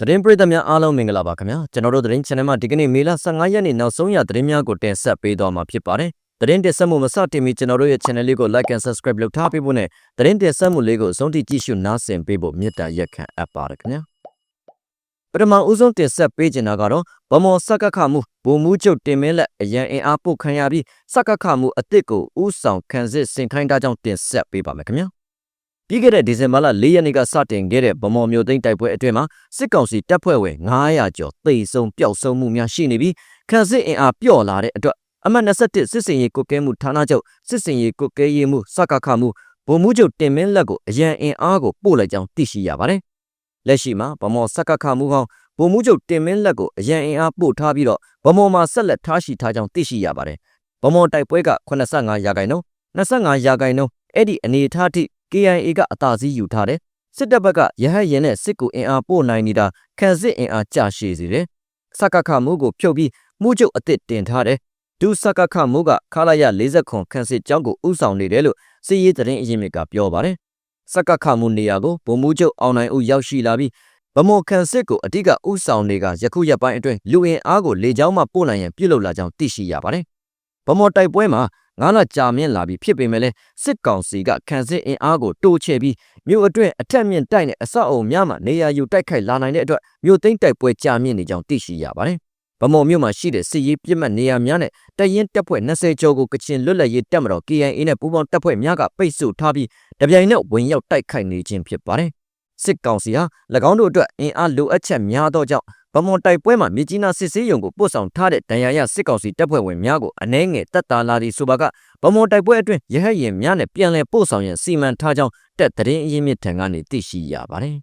သတင်းပရိသတ်များအားလုံးမင်္ဂလာပါခင်ဗျာကျွန်တော်တို့သတင်း channel မှာဒီကနေ့မေလ15ရက်နေ့နောက်ဆုံးရသတင်းများကိုတင်ဆက်ပေးသွားမှာဖြစ်ပါတယ်သတင်းတင်ဆက်မှုမစတင်မီကျွန်တော်တို့ရဲ့ channel လေးကို like and subscribe လုပ်ထားပေးဖို့နဲ့သတင်းတင်ဆက်မှုလေးကိုအဆုံးထိကြည့်ရှုနားဆင်ပေးဖို့မေတ္တာရက်ခံအပ်ပါတယ်ခင်ဗျာပထမဦးဆုံးတင်ဆက်ပေးချင်တာကတော့ဗမော်စက္ကခမှုဘုံမှုချုပ်တင်မင်းလက်အရန်အင်အားပို့ခံရပြီးစက္ကခမှုအစ်စ်ကိုဥဆောင်ခံစစ်ဆင်ခိုင်းတာကြောင့်တင်ဆက်ပေးပါမယ်ခင်ဗျာ ပြီးခဲ့တဲ့ဒီဇင်ဘာလ၄ရက်နေ့ကစတင်ခဲ့တဲ့ဗမော်မျိုးသိန်းတိုက်ပွဲအတွင်းမှာစစ်ကောင်စီတပ်ဖွဲ့ဝင်900ကျော်တိတ်ဆုံးပျောက်ဆုံးမှုများရှိနေပြီးခံစစ်အင်အားပျော့လာတဲ့အတွက်အမှတ်21စစ်စင်ရေးကုတ်ကဲမှုဌာနချုပ်စစ်စင်ရေးကုတ်ကဲရေးမှုစကခမှုဗိုလ်မှူးချုပ်တင်မင်းလက်ကိုအရန်အင်အားကိုပို့လိုက်ကြောင်းသိရှိရပါတယ်။လက်ရှိမှာဗမော်စကခမှုဟောင်းဗိုလ်မှူးချုပ်တင်မင်းလက်ကိုအရန်အင်အားပို့ထားပြီးတော့ဗမော်မှာဆက်လက်ထားရှိထားကြောင်းသိရှိရပါတယ်။ဗမော်တိုက်ပွဲက85ရာခိုင်နှုန်း25ရာခိုင်နှုန်းအဲ့ဒီအနေအထားထိ KIA ကအသာစီးယူထားတယ်။စစ်တပ်ဘက်ကရဟတ်ရင်နဲ့စစ်ကူအင်အားပို့နိုင်နေတာခံစစ်အင်အားကြရှည်စေတယ်။စကခမှုကိုဖြုတ်ပြီးမှုချုပ်အစ်စ်တင်ထားတယ်။ဒုစကခမှုကခလာရ40ခွန်ခန့်စစ်ကြောင်းကိုဥဆောင်နေတယ်လို့စစ်ရေးသတင်းအရင်းမြစ်ကပြောပါတယ်။စကခမှုနေရာကိုဗိုလ်မှူးချုပ်အောင်နိုင်ဦးရောက်ရှိလာပြီးဗမော်ခန့်စစ်ကိုအတိကဥဆောင်နေကယခုရက်ပိုင်းအတွင်းလူအင်အားကိုလေကြောင်းမှပို့နိုင်ရန်ပြုလုပ်လာကြောင်းသိရှိရပါတယ်။ဗမော်တိုက်ပွဲမှာ ငါးလကြာမြင့်လာပြီးဖြစ်ပေမဲ့လည်းစစ်ကောင်စီကခံစစ်အင်အားကိုတိုးချဲ့ပြီးမြို့အတွင်းအထက်မြင့်တိုက်တဲ့အဆောက်အုံများမှာနေရာယူတိုက်ခိုက်လာနိုင်တဲ့အတွက်မြို့သိမ်းတိုက်ပွဲကြာမြင့်နေကြောင်းသိရှိရပါတယ်။ဗမော်မြို့မှာရှိတဲ့စစ်ရေးပြစ်မှတ်နေရာများနဲ့တရင်တပ်ဖွဲ့20ကျော်ကိုကချင်လွတ်လပ်ရေးတပ်မတော် KIA နဲ့ပူးပေါင်းတပ်ဖွဲ့များကပိတ်ဆို့ထားပြီးတပြိုင်နက်ဝင်ရောက်တိုက်ခိုက်နေခြင်းဖြစ်ပါတယ်။စစ်ကောင်စီဟာ၎င်းတို့အတွက်အင်အားလိုအပ်ချက်များသောကြောင့် ဗမော်တိုက်ပွဲမှာမြကြီးနားစစ်စေးရုံကိုပို့ဆောင်ထားတဲ့ဒဏ်ရာရစစ်ကောင်စီတပ်ဖွဲ့ဝင်များကိုအနှဲငယ်တပ်တာလာဒီဆိုပါကဗမော်တိုက်ပွဲအတွင်းရဟတ်ရင်များနဲ့ပြန်လည်ပို့ဆောင်ရန်စီမံထားကြောင်းတက်သတင်းအရင်းမြစ်ထံကနေသိရှိရပါတယ်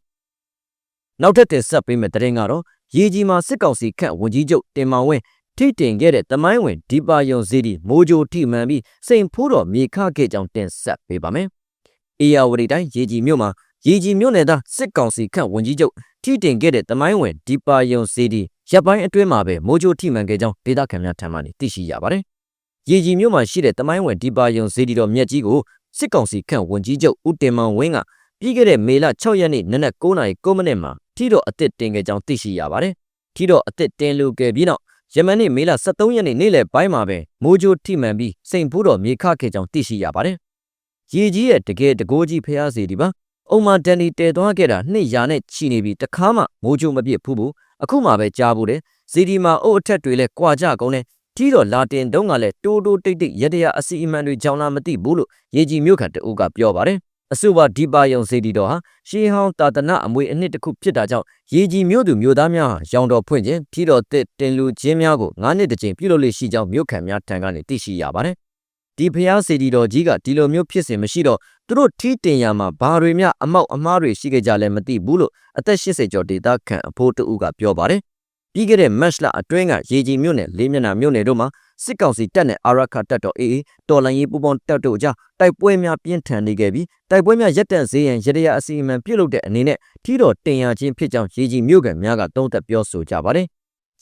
။နောက်ထပ်တင်ဆက်ပေးမယ့်သတင်းကတော့ရေကြီးမှာစစ်ကောင်စီခန့်ဝန်ကြီးချုပ်တင်မောင်ဝင်းထိတင်ခဲ့တဲ့တမိုင်းဝင်ဒီပါယုံစီဒီမိုးကြိုထိမှန်ပြီးစိန်ဖိုးတော်မြေခခဲ့ကြောင်းတင်ဆက်ပေးပါမယ်။အေယာဝတီတိုင်းရေကြီးမြို့မှာရေကြီးမြို့နယ်သားစစ်ကောင်စီခန့်ဝန်ကြီးချုပ် ထိတင်ခဲ့တဲ့တမိုင်းဝင်ဒီပါယုံစီဒီရပ်ပိုင်းအတွင်းမှာပဲမိုးကြိုထိမှန်ခဲ့ကြောင်းဒေသခံများထံမှသိရှိရပါတယ်။ရေကြီးမြို့မှာရှိတဲ့တမိုင်းဝင်ဒီပါယုံစီဒီတော်မြက်ကြီးကိုစစ်ကောင်စီခန့်ဝန်ကြီးချုပ်ဦးတင်မောင်ဝင်းကပြီးခဲ့တဲ့မေလ6ရက်နေ့နနက်9:09မိနစ်မှာထီတော်အစ်စ်တင်ခဲ့ကြောင်းသိရှိရပါတယ်။ထီတော်အစ်စ်တင်လူခဲ့ပြီးနောက်ယမန်နေ့မေလ23ရက်နေ့နေ့လယ်ပိုင်းမှာပဲမိုးကြိုထိမှန်ပြီးစိန်ဖိုးတော်မြေခခဲ့ကြောင်းသိရှိရပါတယ်။ရေကြီးရဲ့တကယ်တကိုးကြီးဖျားစီဒီပါ အုံမာဒန်နီတည်သွားခဲ့တာနှစ်ရာနဲ့ချီနေပြီတခါမှမိုးကြိုးမပြစ်ဘူးဘူးအခုမှပဲကြားဘူးတယ်ဇီဒီမာအုတ်အထက်တွေလဲကြွာကြကုန်တယ်တီးတော့လာတင်တုံးကလည်းတိုးတိုးတိတ်တိတ်ရတရအစီအမံတွေကြောင်းလာမသိဘူးလို့ရေကြီးမြို့ခံတအုပ်ကပြောပါတယ်အဆိုပါဒီပါယုံစေတီတော်ဟာရှေးဟောင်းတာတနအမွေအနှစ်တစ်ခုဖြစ်တာကြောင့်ရေကြီးမြို့သူမြို့သားများဟာရောင်တော်ဖွင့်ခြင်းထီတော်တစ်တင်လူချင်းများကို၅နှစ်တကြိမ်ပြုလုပ်လေရှိကြောင်းမြို့ခံများထံကနေသိရှိရပါတယ် ဒီဖျားစေတီတော်ကြီးကဒီလိုမျိုးဖြစ်စဉ်မရှိတော့သူတို့ထီးတင်ရမှာဘာတွေများအမောက်အမားတွေရှိခဲ့ကြလဲမသိဘူးလို့အသက်80ကျော်ဒေသခံအဖိုးတူကပြောပါတယ်ပြီးခဲ့တဲ့ match လအတွင်းကရေကြီးမြို့နယ်လေးမျက်နှာမြို့နယ်တို့မှာစစ်ကောင်စီတပ်နဲ့အာရခတပ်တော် AA တော်လိုင်းရေးပူပေါင်းတပ်တို့ကြားတိုက်ပွဲများပြင်းထန်နေခဲ့ပြီးတိုက်ပွဲများရပ်တန့်စေရန်ရတရအစီအမံပြုလုပ်တဲ့အနေနဲ့ထီတော်တင်ရခြင်းဖြစ်ကြောင်းရေကြီးမြို့ကန်များကသုံးသပ်ပြောဆိုကြပါတယ်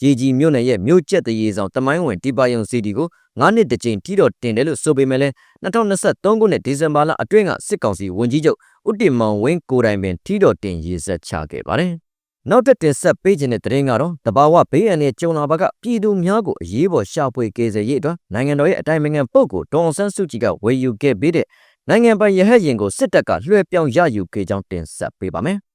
ရေကြီးမြို့နယ်ရဲ့မြို့ကျက်တရေဆောင်တမိုင်းဝင်တီပါယုံစီတီကို9နှစ်တကြိမ်တီတော်တင်တယ်လို့ဆိုပေမဲ့လည်း2023ခုနှစ်ဒီဇင်ဘာလအတွင်းကစစ်ကောင်စီဝန်ကြီးချုပ်ဦးတင်မောင်ဝင်းကိုတိုင်ပင်တီတော်တင်ရေးဆက်ချခဲ့ပါတယ်။နောက်တစ်တင်ဆက်ပေးခြင်းတဲ့သတင်းကတော့တဘာဝဘေးအန္တရာယ်ကြုံလာပါကပြည်သူများကိုအရေးပေါ်ရှာဖွေကယ်ဆယ်ရေးအတွက်နိုင်ငံတော်ရဲ့အတိုင်းအမြံပုတ်ကိုဒေါအောင်ဆန်းစုကြည်ကဝယ်ယူခဲ့ပြီးတဲ့နိုင်ငံပိုင်ရဟတ်ရင်ကိုစစ်တပ်ကလွှဲပြောင်းရယူခဲ့ကြောင်းတင်ဆက်ပေးပါမယ်။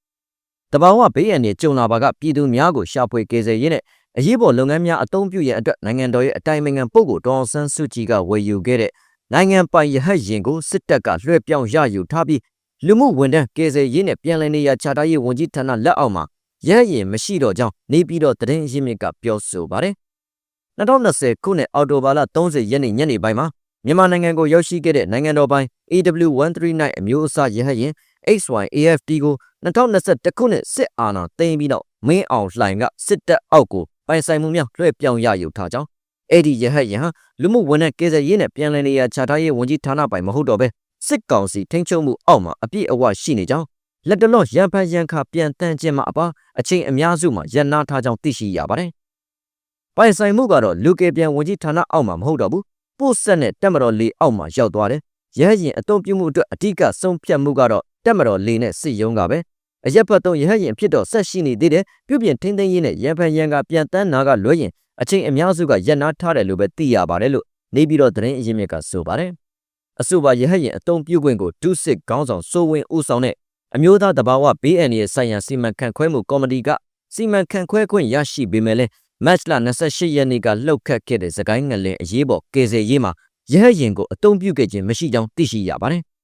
တဘာဝဘေးအန္တရာယ်ကြုံလာပါကပြည်သူများကိုရှာဖွေကယ်ဆယ်ရေးနဲ့ အရေးပေါ်လုပ်ငန်းများအသုံးပြုရန်အတွက်နိုင်ငံတော်ရဲ့အတိုင်ပင်ခံပုဂ္ဂိုလ်ဒေါအောင်ဆန်းစုကြည်ကဝယ်ယူခဲ့တဲ့နိုင်ငံပိုင်ရဟတ်ရင်ကိုစစ်တပ်ကလွှဲပြောင်းရယူထားပြီးလူမှုဝန်ထမ်းကယ်ဆယ်ရေးနဲ့ပြည်လည်နေရာချထားရေးဝန်ကြီးဌာနလက်အောက်မှာရဟတ်ရင်မရှိတော့ကြောင်းနေပြီးတော့သတင်းရင်းမြစ်ကပြောဆိုပါတယ်။2020ခုနှစ်အောက်တိုဘာလ30ရက်နေ့ညနေပိုင်းမှာမြန်မာနိုင်ငံကိုရောက်ရှိခဲ့တဲ့နိုင်ငံတော်ပိုင် AW139 အမျိုးအစားရဟတ်ရင် XYAFT ကို2021ခုနှစ်စစ်အာဏာသိမ်းပြီးနောက်မင်းအောင်လှိုင်ကစစ်တပ်အောက်ကို ပိုင်ဆိုင်မှုများလွှဲပြောင်းရယူထားကြောင်းအဲ့ဒီရဟတ်ယဟန်လူမှုဝန်ထမ်းကယ်ဆယ်ရေးနဲ့ပြည်လည်နေရာချထားရေးဝန်ကြီးဌာနပိုင်မဟုတ်တော့ပဲစစ်ကောင်စီထိန်းချုပ်မှုအောက်မှာအပြည့်အဝရှိနေကြောင်းလက်တလော့ရန်ဖန်ရန်ခပြန်တန်းခြင်းမှာအပါအချိန်အများစုမှာရန်နာထားကြောင်းသိရှိရပါတယ်။ပိုင်ဆိုင်မှုကတော့လူကေပြန်ဝန်ကြီးဌာနအောက်မှာမဟုတ်တော့ဘူးပို့ဆက်နဲ့တက်မတော်လေးအောက်မှာရောက်သွားတယ်။ရဟရင်အုံပြုမှုအတွက်အဓိကဆုံးဖြတ်မှုကတော့တက်မတော်လေးနဲ့စစ်ရုံးကပဲ အရက်ဖတ်သုံးရဟတ်ရင်ဖြစ်တော့ဆက်ရှိနေသေးတယ်ပြုပြင်ထိန်းသိမ်းရေးနဲ့ရန်ဖန်ရန်ကပြန်တန်းနာကလွှဲရင်အချိန်အများစုကရက်နာထားတယ်လို့ပဲသိရပါတယ်လို့နေပြီးတော့သတင်းအရင်းမြစ်ကဆိုပါတယ်အဆိုပါရဟတ်ရင်အတုံးပြုတ်ခွင့်ကိုဒုစစ်ခေါင်းဆောင်စိုးဝင်းဦးဆောင်တဲ့အမျိုးသားတဘာဝ BN ရဲ့ဆိုင်ရာစီမံခန့်ခွဲမှုကော်မတီကစီမံခန့်ခွဲခွင့်ရရှိပေမဲ့လည်းမတ်လ28ရက်နေ့ကလှုပ်ခတ်ခဲ့တဲ့စကိုင်းငလင်အရေးပေါ်ကေဆယ်ရေးမှာရဟတ်ရင်ကိုအတုံးပြုတ်ခဲ့ခြင်းမရှိကြောင်းသိရှိရပါတယ်။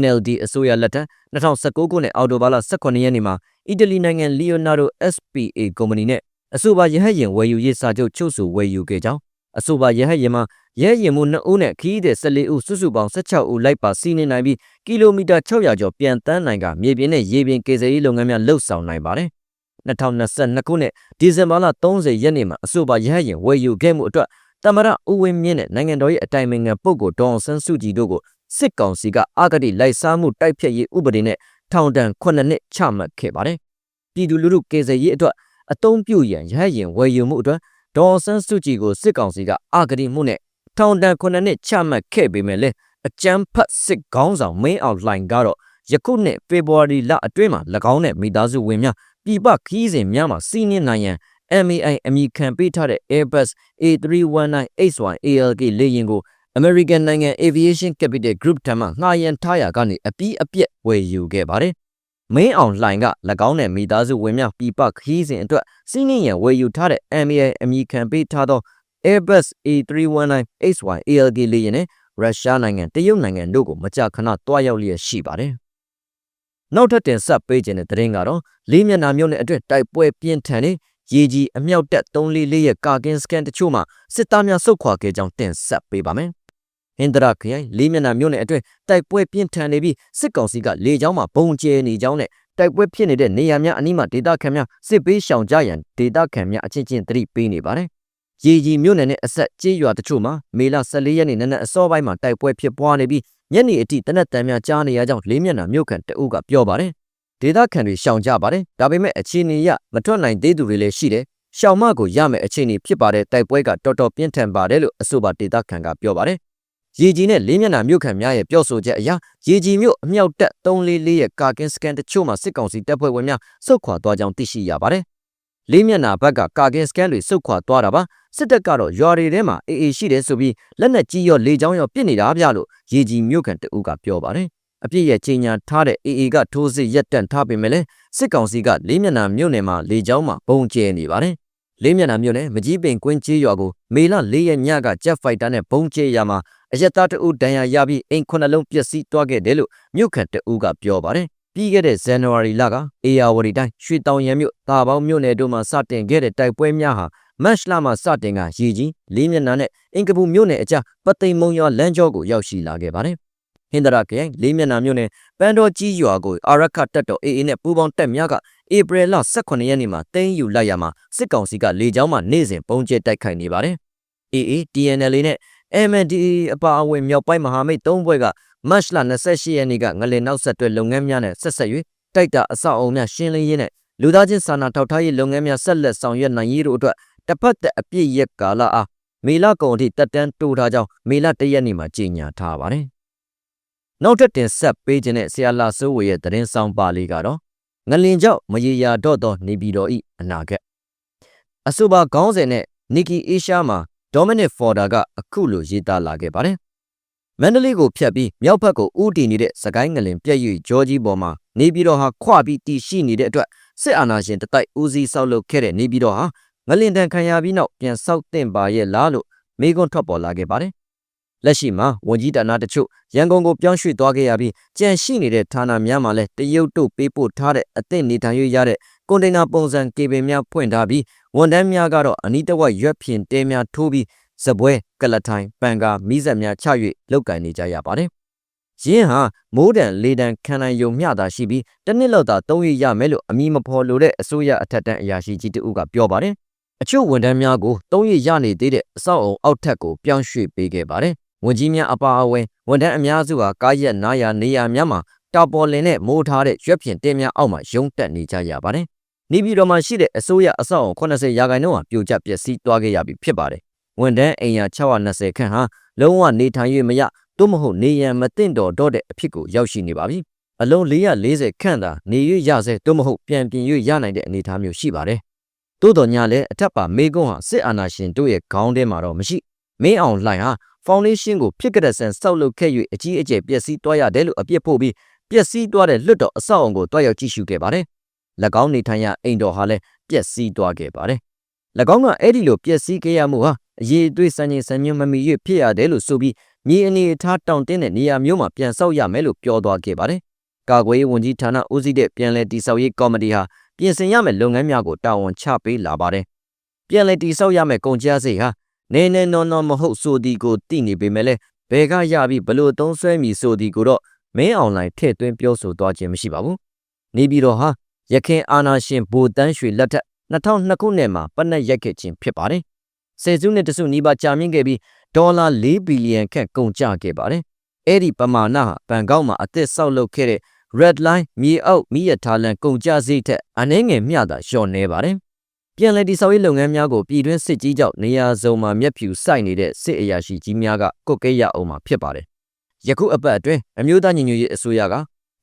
NLD အစိုးရလက်ထက်2019ခုနှစ်အောက်တိုဘာလ18ရက်နေ့မှာအီတလီနိုင်ငံ Leonardo SPA ကုမ္ပဏီနဲ့အဆိုပါရဟတ်ရင်ဝယ်ယူရေးစာချုပ်ချုပ်ဆိုဝယ်ယူခဲ့ကြောင်းအဆိုပါရဟတ်ရင်မှာရဟတ်ရင်မှု2ဦးနဲ့ခီးတဲ့14ဦးစုစုပေါင်း16ဦးလိုက်ပါစီးနေနိုင်ပြီးကီလိုမီတာ600ကျော်ပြန်တန်းနိုင်ကမြေပြင်နဲ့ရေပြင်ကေဆယ်ရေးလုပ်ငန်းများလှုပ်ဆောင်နိုင်ပါတယ်2022ခုနှစ်ဒီဇင်ဘာလ30ရက်နေ့မှာအဆိုပါရဟတ်ရင်ဝယ်ယူခဲ့မှုအတွက်တမရဦးဝင်းမြင့်နဲ့နိုင်ငံတော်ရဲ့အတိုင်ပင်ခံပုဂ္ဂိုလ်ဒေါအောင်ဆန်းစုကြည်တို့ကို စစ်ကောင်စီကအာဂတိလိုက်စားမှုတိုက်ဖျက်ရေးဥပဒေနဲ့ထောင်ဒဏ်9နှစ်ချမှတ်ခဲ့ပါတယ်။ပြည်သူလူထုကေဆယ်ရေးအတွက်အတုံးပြုရန်ရဟတ်ရင်ဝယ်ယူမှုအတွက်ဒေါ်အောင်ဆန်းစုကြည်ကိုစစ်ကောင်စီကအာဂတိမှုနဲ့ထောင်ဒဏ်9နှစ်ချမှတ်ခဲ့ပေမဲ့လည်းအကြမ်းဖက်စစ်ကောင်းဆောင်မင်းအောင်လှိုင်ကတော့ယခုနှစ်ဖေဖော်ဝါရီလအတွင်းမှာ၎င်းနဲ့မိသားစုဝင်များပြည်ပခီးစဉ်များမှာစီးနင်းနိုင်ရန် MAI အမည်ခံပေးထားတဲ့ Airbus A319 ALK လေယာဉ်ကို American နိုင်ငံ Aviation Capital Group ထံမှငှားရမ်းထားရာကနေအပြီးအပြက်ဝယ်ယူခဲ့ပါတယ်။မင်းအောင်လှိုင်က၎င်းနဲ့မိသားစုဝင်များပြည်ပခီးစဉ်အတွက်စီးနင်းရန်ဝယ်ယူထားတဲ့ MAI အမည်ခံပေးထားသော Airbus A319 XY ALK လေယာဉ်နဲ့ရုရှားနိုင်ငံတရုတ်နိုင်ငံတို့ကိုမကြာခဏတွားရောက်လျက်ရှိပါတယ်။နောက်ထပ်တင်ဆက်ပေးခြင်းတဲ့သတင်းကတော့လေးမျက်နှာမြို့နယ်အတွက်တိုက်ပွဲပြင်းထန်နေရေကြီးအမြောက်တက်344ရဲ့ကာကင်းစကန်တချို့မှာစစ်သားများဆုတ်ခွာခဲ့ကြောင်းတင်ဆက်ပေးပါမယ်။ ဟင်္ဒရာခရိုင်လေးမျက်နှာမြို့နယ်အတွက်တိုက်ပွဲပြင်းထန်နေပြီးစစ်ကောင်စီကလေကြောင်းမှာဘုံကျဲနေကြောင်းနဲ့တိုက်ပွဲဖြစ်နေတဲ့နေရာများအနီးမှာဒေသခံများစစ်ပေးရှောင်ကြရန်ဒေသခံများအချင်းချင်းသတိပေးနေပါတယ်။ရေကြီးမြို့နယ်နဲ့အဆက်ကျေးရွာတချို့မှာမေလ14ရက်နေ့နနက်အစောပိုင်းမှာတိုက်ပွဲဖြစ်ပွားနေပြီးညနေအထိတနက်တန်များကြားနေရကြောင်းလေးမျက်နှာမြို့ခံတအုပ်ကပြောပါတယ်ဒေသခံတွေရှောင်ကြပါတယ်ဒါပေမဲ့အခြေအနေရမထွက်နိုင်သေးသူတွေလည်းရှိတယ်ရှောင်မကိုရမယ်အခြေအနေဖြစ်ပါတယ်တိုက်ပွဲကတော်တော်ပြင်းထန်ပါတယ်လို့အဆိုပါဒေသခံကပြောပါတယ် ရေကြီးနဲ့လေးမျက်နှာမြို့ခံများရဲ့ပြောဆိုချက်အရရေကြီးမြို့အမြောက်တက်344ရဲ့ကာကင်းစကန်တချို့မှာစစ်ကောင်စီတပ်ဖွဲ့ဝင်များစုခွာသွားကြောင်းသိရှိရပါတယ်လေးမျက်နှာဘက်ကကာကင်းစကန်တွေစုခွာသွားတာပါစစ်တပ်ကတော့ရွာတွေထဲမှာအေးအေးရှိတယ်ဆိုပြီးလက်နက်ကြီးရောလေကြောင်းရောပစ်နေတာဗျလို့ရေကြီးမြို့ခံတအုပ်ကပြောပါတယ်အပြစ်ရဲ့ချိန်ညာထားတဲ့ AA ကထိုးစစ်ရက်တန့်ထားပေမဲ့လည်းစစ်ကောင်စီကလေးမျက်နှာမြို့နယ်မှာလေကြောင်းမှာပုံကျဲနေပါတယ်။လေးမျက်နှာမြို့နယ်မကြီးပင်ကွင်းကျေးရွာကိုမေလ၄ရက်ညကဂျက်ဖိုက်တာနဲ့ပုံကျဲရမှာ အရက်သားတအုပ်ဒဏ်ရာရပြီးအိမ်ခုနှလုံးပျက်စီးသွားခဲ့တယ်လို့မြို့ခံတအုပ်ကပြောပါတယ်။ပြီးခဲ့တဲ့ဇန်နဝါရီလကအေယာဝတီတိုင်းရွှေတောင်ရံမြို့တာပေါင်းမြို့နယ်တို့မှာစတင်ခဲ့တဲ့တိုက်ပွဲများဟာမတ်လမှာစတင်ကရည်ကြီးလေးမျက်နှာနဲ့အင်ကပူမြို့နယ်အကြားပသိမ်မုံရွာလမ်းကျောကိုရောက်ရှိလာခဲ့ပါတယ်ဟင်္ဒရာခရိုင်လေးမျက်နှာမြို့နယ်ပန်းတော်ကြီးရွာကိုအာရခတက်တော် AA နဲ့ပူးပေါင်းတပ်များကဧပြီလ18ရက်နေ့မှာတင်းယူလိုက်ရမှာစစ်ကောင်စီကလေကြောင်းမှနေ့စဉ်ပုံကျဲတိုက်ခိုက်နေပါတယ်။ AA TNL နဲ့ MNDAA အပါအဝင်မြောက်ပိုင်းမဟာမိတ်၃ဘွဲ့ကမတ်လ28ရက်နေ့ကငလင်နောက်ဆက်တွဲလုပ်ငန်းများနဲ့ဆက်ဆက်၍တိုက်တာအဆောက်အအုံများရှင်းလင်းရေးနဲ့လူသားချင်းစာနာထောက်ထားရေးလုပ်ငန်းများဆက်လက်ဆောင်ရွက်နိုင်ရေးတို့အတွက်တစ်ဖက်သက်အပြည့်ရက်ကာလအားမေလကုန်အထိတက်တန်းတိုးထားကြောင်းမေလ၁ရက်နေ့မှာကြေညာထားပါတယ်။နောက်ထပ်တင်ဆက်ပေးခြင်းနဲ့ဆရာလာစိုးဝေရဲ့သတင်းဆောင်ပါလေးကတော့ငလင်ကြောင့်မရေရာတော့သောနေပြည်တော်ဤအနာဂတ်အဆိုပါခေါင်းစဉ်နဲ့နီကီအေရှားမှာ ဒေါမနစ်ဖော်ဒါကအခုလိုရေးသားလာခဲ့ပါတယ်မန္တလေးကိုဖျက်ပြီးမြောက်ဘက်ကိုဦးတည်နေတဲ့စကိုင်းငလင်ပြည့်ရွဂျောကြီးပေါ်မှာနေပြည်တော်ဟာခွပြီးတည်ရှိနေတဲ့အတွက်စစ်အာဏာရှင်တတိုက်ဦးစီးဆောက်လုပ်ခဲ့တဲ့နေပြည်တော်ဟာငလင်တန်ခံရပြီးနောက်ပြန်ဆောက်တင်ပါရဲ့လားလို့မေးခွန်းထွက်ပေါ်လာခဲ့ပါတယ်လက်ရှိမှာဝန်ကြီးဌာနတချို့ရန်ကုန်ကိုပြောင်းရွှေ့သွားခဲ့ရပြီးကြန့်ရှိနေတဲ့ဌာနများမှာလည်းတရုတ်တို့ပေးပို့ထားတဲ့အသင့်နေထိုင်ရတဲ့ ကွန်တိန်နာပုံစံကေဘယ်များဖွင့်ထားပြီးဝန်ထမ်းများကတော့အနီးတစ်ဝက်ရွက်ဖြင့်တဲများထိုးပြီးစပွဲကလထိုင်ပန်ကာမိဆက်များချ၍လောက်ကင်နေကြရပါတယ်။ရင်းဟာမိုးတံလေတံခံနိုင်ယုံမျှတာရှိပြီးတနစ်လောက်သာသုံးရရမယ်လို့အမိမဖော်လို့တဲ့အစိုးရအထက်တန်းအရာရှိကြီးတဦးကပြောပါတယ်။အချို့ဝန်ထမ်းများကိုသုံးရရနေသေးတဲ့အဆောက်အုံအောက်ထပ်ကိုပြောင်းရွှေ့ပေးခဲ့ပါတယ်။ဝန်ကြီးများအပါအဝင်ဝန်ထမ်းအများစုဟာကားရက်နားယာနေရာများမှာတာပေါ်လင်နဲ့မိုးထားတဲ့ရွက်ဖြင့်တင်းများအောက်မှာရုံတက်နေကြရပါတယ်။ နေပြည်တော်မှာရှိတဲ့အစိုးရအဆောက်အုံ80ရာခိုင်နှုန်းဟာပြိုကျပျက်စီးသွားခဲ့ရပြီဖြစ်ပါတယ်။ဝန်ထမ်းအိမ်ယာ620ခန့်ဟာလုံးဝနေထိုင်၍မရသို့မဟုတ်နေရန်မသင့်တော်တော့တဲ့အဖြစ်ကိုရောက်ရှိနေပါပြီအလုံး440ခန့်သာနေရွရစေသို့မဟုတ်ပြန်ပြင်၍ရနိုင်တဲ့အနေအထားမျိုးရှိပါတယ်။သို့တော်ညာလည်းအထက်ပါမေကွန်းဟာစစ်အာဏာရှင်တို့ရဲ့ခေါင်းထဲမှာတော့မရှိမင်းအောင်လှိုင်ဟာဖောင်ဒေးရှင်းကိုဖြစ်ကြတဲ့ဆန်စောက်လုပ်ခဲ့၍အကြီးအကျယ်ပျက်စီးသွားရတယ်လို့အပြစ်ဖို့ပြီးပျက်စီးသွားတဲ့လွတ်တော်အဆောက်အုံကိုတွားရောက်ကြည့်ရှုခဲ့ပါတယ်။၎ င်းနေထိုင်ရာအိမ်တော်ဟာလည်းပျက်စီးသွားခဲ့ပါတယ်။၎င်းကအဲ့ဒီလိုပျက်စီးခဲ့ရမှုဟာအရေးအသွေးစံချိန်စံမြင့်မမီ၍ဖြစ်ရတယ်လို့ဆိုပြီးမြေအနေအထားတောင်တင်းတဲ့နေရာမျိုးမှာပြန်ဆောက်ရမယ်လို့ပြောသွားခဲ့ပါတယ်။ကာကွယ်ရေးဝန်ကြီးဌာနဦးစီးတဲ့ပြန်လည်တည်ဆောက်ရေးကော်မတီဟာပြင်ဆင်ရမယ့်လုပ်ငန်းများကိုတာဝန်ချပေးလာပါတယ်။ပြန်လည်တည်ဆောက်ရမယ့်ကုန်ကျစရိတ်ဟာနေနေနော်နော်မဟုတ်ဆိုဒီကိုတည်နေပေမဲ့လည်းဘယ်ကရပြီးဘလို့သုံးဆွဲမည်ဆိုဒီကိုတော့မင်းအွန်လိုင်းထည့်သွင်းပြောဆိုသွားခြင်းမရှိပါဘူး။နေပြည်တော်ဟာ ရခင်အာနာရှင်ဘူတန်းရွှေလက်ထက်2002ခုနှစ်မှာပတ်သက်ရက်ခဲ့ခြင်းဖြစ်ပါတယ်။ဆယ်စုနှစ်တစုနီးပါးကြာမြင့်ခဲ့ပြီးဒေါ်လာ4ဘီလီယံခန့်ကုန်ကျခဲ့ပါတယ်။အဲ့ဒီပမာဏဟာဘန်ကောက်မှာအသစ်ဆောက်လုပ်ခဲ့တဲ့ Red Line မြေအောက်မိရထားလန်ကုန်ကျစရိတ်ထက်အနည်းငယ်မျှသာလျှော့နေပါတယ်။ပြန်လည်တည်ဆောက်ရေးလုပ်ငန်းများကိုပြည်တွင်းစစ်ကြီးကြောင့်နေရာစုံမှာမျက်ဖြူစိုက်နေတဲ့စစ်အရာရှိကြီးများကကုတ်ကဲရအောင်မှာဖြစ်ပါတယ်။ယခုအပတ်အတွင်းအမျိုးသားညီညွတ်ရေးအစိုးရက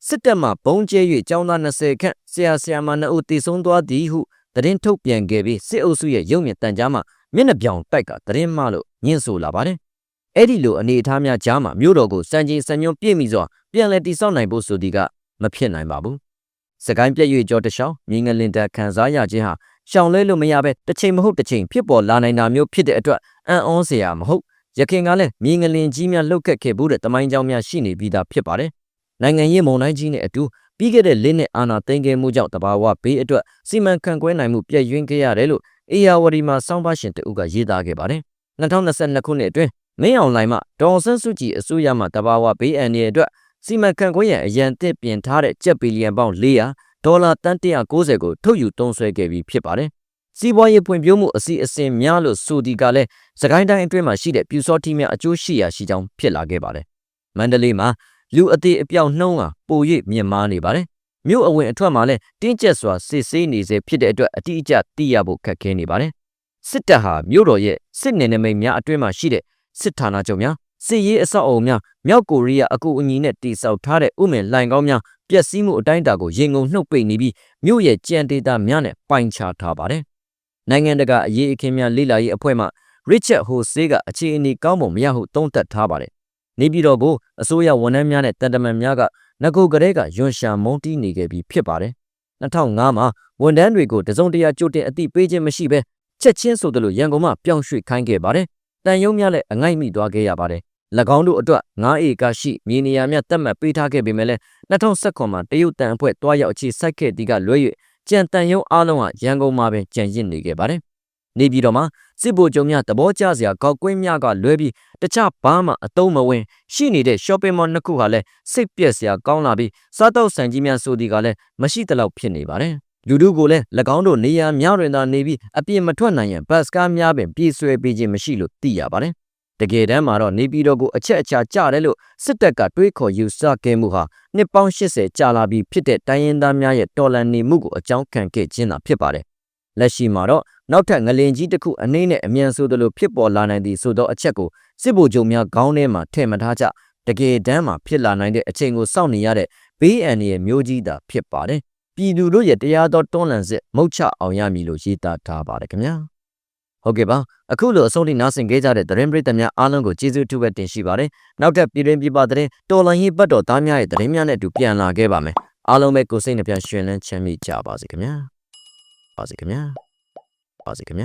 စစ်တပ်မှဘုံကျဲ၍ចောင်းသား20ခန့်ဆရာဆရာမ2ဦးတည်ဆုံသွားသည်ဟုသတင်းထုတ်ပြန်ခဲ့ပြီးစစ်အုပ်စုရဲ့ရုံမြင့်တန်ကြားမှာမျက်နှာပြောင်တိုက်ကသတင်းမှလို့ညှင်းဆိုလာပါတယ်။အဲ့ဒီလိုအနေအထားများကြားမှာမြို့တော်ကိုစံချိန်စံညွန်ပြည့်မီစွာပြန်လည်တည်ဆောက်နိုင်ဖို့ဆိုဒီကမဖြစ်နိုင်ပါဘူး။စကိုင်းပြည့်၍ကြောတရှောင်းမြင်းငလင်တက်ခံစားရခြင်းဟာရှောင်လဲလို့မရပဲတစ်ချိန်မဟုတ်တစ်ချိန်ဖြစ်ပေါ်လာနိုင်တာမျိုးဖြစ်တဲ့အတွက်အံ့ဩစရာမဟုတ်ရခင်ကလည်းမြင်းငလင်ကြီးများလှုပ်ခတ်ခဲ့ဘူးတဲ့တမိုင်းကြောင်းများရှိနေပြီးသားဖြစ်ပါတယ်။ နိုင်ငံရေးမုံတိုင်းကြီးနဲ့အတူပြီးခဲ့တဲ့လေးနှစ်အာဏာသိမ်းခဲ့မှုကြောင့်တဘာဝဘေးအတွက်စီမံခန့်ခွဲနိုင်မှုပြည့်ယွင်းခဲ့ရတယ်လို့အေယာဝတီမှာစောင်းပါရှင်တအုပ်ကရေးသားခဲ့ပါတယ်။2022ခုနှစ်အတွင်းမင်းအောင်လှိုင်မှဒေါ်ဆန်းစုကြည်အစိုးရမှတဘာဝဘေးအန္တရာယ်အတွက်စီမံခန့်ခွဲရန်အရန်သစ်ပြင်ထားတဲ့ကျပ်ဘီလီယံပေါင်း400ဒေါ်လာတန်190ကိုထုတ်ယူသုံးစွဲခဲ့ပြီးဖြစ်ပါတယ်။စီးပွားရေးဖွံ့ဖြိုးမှုအစီအစဉ်များလို့ဆိုဒီကလည်းစကိုင်းတိုင်းအတွင်းမှာရှိတဲ့ပြူစောတိများအကျိုးရှိရာရှိကြောင်းဖြစ်လာခဲ့ပါတယ်။မန္တလေးမှာ လူအသေးအပြောက်နှုံးဟာပို၍မြင့်မားနေပါတယ်။မြို့အဝင်အထွက်မှာလည်းတင်းကျပ်စွာစစ်ဆေးနေစေဖြစ်တဲ့အတွက်အတိအကျသိရဖို့ခက်ခဲနေပါတယ်။စစ်တပ်ဟာမြို့တော်ရဲ့စစ်နယ်နိမိတ်များအတွင်းမှာရှိတဲ့စစ်ဌာနချုပ်များစစ်ရေးအဆောက်အအုံများမြောက်ကိုရီးယားအကူအညီနဲ့တိစောက်ထားတဲ့ဥမင်လိုင်ကောင်းများပျက်စီးမှုအတိုင်းအတာကိုရင်ငုံနှုတ်ပိတ်နေပြီးမြို့ရဲ့ကြံဒေတာများနဲ့ပိုင်ခြားထားပါတယ်။နိုင်ငံတကာအရေးအခင်းများလေ့လာရေးအဖွဲ့မှ Richard Hose ကအခြေအနေကောင်းပုံမရဟုသုံးသပ်ထားပါတယ်။ နေပြည်တော်ကိုအစိုးရဝန်ထမ်းများနဲ့တန်တမန်များကငကိုကလေးကယွန်ရှာမုံတီးနေခဲ့ပြီးဖြစ်ပါတယ်။2005မှာဝန်ထမ်းတွေကိုတစုံတရာကြိုတင်အသိပေးခြင်းမရှိဘဲချက်ချင်းဆိုသလိုရန်ကုန်မှပြောင်းရွှေ့ခိုင်းခဲ့ပါတယ်။တန်ယုံများလည်းအငိုက်မိသွားခဲ့ရပါတယ်။၎င်းတို့အတွက်9ဧကရှိမြေနေရာများတတ်မှတ်ပေးထားခဲ့ပေမဲ့လည်း2019မှာတရုတ်တန်အဖွဲ့တွားရောက်အခြေစိုက်ခဲ့သည်ကလွဲ၍ကြံတန်ယုံအားလုံးဟာရန်ကုန်မှာပဲကြံရစ်နေခဲ့ပါတယ်။နေပြည်တော်မှာ စစ်ဗိုလ်ချုပ်များသဘောကျစရာကောက်ကွင်းများကလွဲပြီးတခြားဘာမှအသုံးမဝင် ရှိနေတဲ့ shopping mall နှစ်ခုဟာလည်းစိတ်ပြက်စရာကောင်းလာပြီးစားတောက်ဆိုင်ကြီးများဆိုဒီကလည်းမရှိတလောက်ဖြစ်နေပါတယ်။လူတို့ကိုလည်း၎င်းတို့နေရာများတွင်သာနေပြီးအပြစ်မထွက်နိုင်ရင်ဘတ်စကားများပင်ပြေးဆွဲပေးခြင်းမရှိလို့သိရပါတယ်။တကယ်တမ်းမှာတော့နေပြည်တော်ကိုအချက်အချာကြတယ်လို့စစ်တပ်ကတွေးခေါ်ယူဆခဲ့မှုဟာနှစ်ပေါင်း80ကြာလာပြီးဖြစ်တဲ့တိုင်းရင်းသားများရဲ့တော်လှန်နေမှုကိုအကြောင်းခံခဲ့ခြင်းသာဖြစ်ပါတယ်။ လက်ရှိမှာတော့နောက်ထပ်ငလင်ကြီးတစ်ခုအနှိမ့်နဲ့အမြန်ဆိုသလိုဖြစ်ပေါ်လာနိုင်သည်ဆိုသောအချက်ကိုစစ်ဗိုလ်ချုပ်များခေါင်းထဲမှာထည့်မထားကြတကယ်တမ်းမှာဖြစ်လာနိုင်တဲ့အချိန်ကိုစောင့်နေရတဲ့ဘေးအန္တရာယ်မျိုးကြီးသာဖြစ်ပါတယ်။ပြည်သူတို့ရဲ့တရားတော်တွန်းလှန်စစ်မုတ်ချအောင်ရမည်လို့ရေးသားထားပါတယ်ခင်ဗျာ။ဟုတ်ကဲ့ပါအခုလိုအဆုံးထိနားဆင်ခဲ့ကြတဲ့သတင်းပရိသတ်များအားလုံးကိုကျေးဇူးတူပဲတင်ရှိပါတယ်။နောက်ထပ်ပြည်တွင်းပြည်ပသတင်းတော်လှန်ရေးဘတ်တော်သားများရဲ့သတင်းများနဲ့အတူပြန်လာခဲ့ပါမယ်။အားလုံးပဲကိုယ်စိတ်နှပြရှင်လန်းချမ်းမြေ့ကြပါစေခင်ဗျာ။ ပါစေခင်ဗျာ။ပါစေခင်ဗျာ